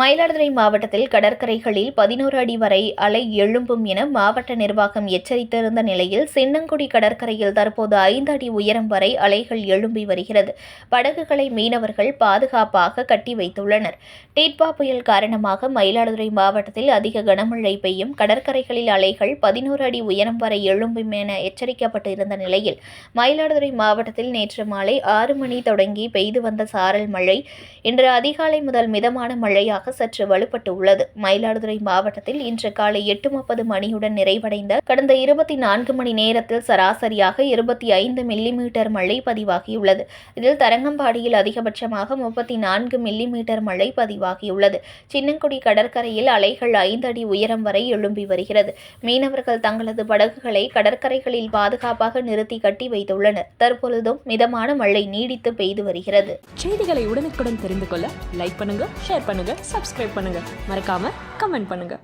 மயிலாடுதுறை மாவட்டத்தில் கடற்கரைகளில் பதினோரு அடி வரை அலை எழும்பும் என மாவட்ட நிர்வாகம் எச்சரித்திருந்த நிலையில் சின்னங்குடி கடற்கரையில் தற்போது ஐந்து அடி உயரம் வரை அலைகள் எழும்பி வருகிறது. படகுகளை மீனவர்கள் பாதுகாப்பாக கட்டி வைத்துள்ளனர். டீட்பா புயல் காரணமாக மயிலாடுதுறை மாவட்டத்தில் அதிக கனமழை பெய்யும். கடற்கரைகளில் அலைகள் பதினோரு அடி உயரம் வரை எழும்பும் என எச்சரிக்கப்பட்டு இருந்த நிலையில் மயிலாடுதுறை மாவட்டத்தில் நேற்று மாலை ஆறு மணி தொடங்கி பெய்து வந்த சாரல் மழை. இன்று அதிகாலை முதல் மிதமான மழையாக சற்று வலுப்பட்டு உள்ளது மயிலாடுதுறை மாவட்டத்தில் இன்று காலை எட்டு முப்பது மணியுடன் நிறைவடைந்த கடந்த இருபத்தி நான்கு மணி நேரத்தில் சராசரியாக இருபத்தி ஐந்து மில்லிமீட்டர் மழை பதிவாகியுள்ளது. இதில் தரங்கம்பாடியில் அதிகபட்சமாக முப்பத்தி நான்கு மில்லிமீட்டர் மழை பதிவாகியுள்ளது. சின்னங்குடி கடற்கரையில் அலைகள் ஐந்து அடி உயரம் வரை எழும்பி வருகிறது. மீனவர்கள் தங்களது படகுகளை கடற்கரைகளில் பாதுகாப்பாக நிறுத்தி கட்டி வைத்துள்ளனர். தற்பொழுதும் மிதமான மழை நீடித்து பெய்து வருகிறது. செய்திகளை உடனுக்குடன் தெரிந்து கொள்ள லைக் பண்ணுங்க ஷேர் பண்ணுங்க. சப்ஸ்கிரைப் பண்ணுங்க. மறக்காம கமெண்ட் பண்ணுங்க.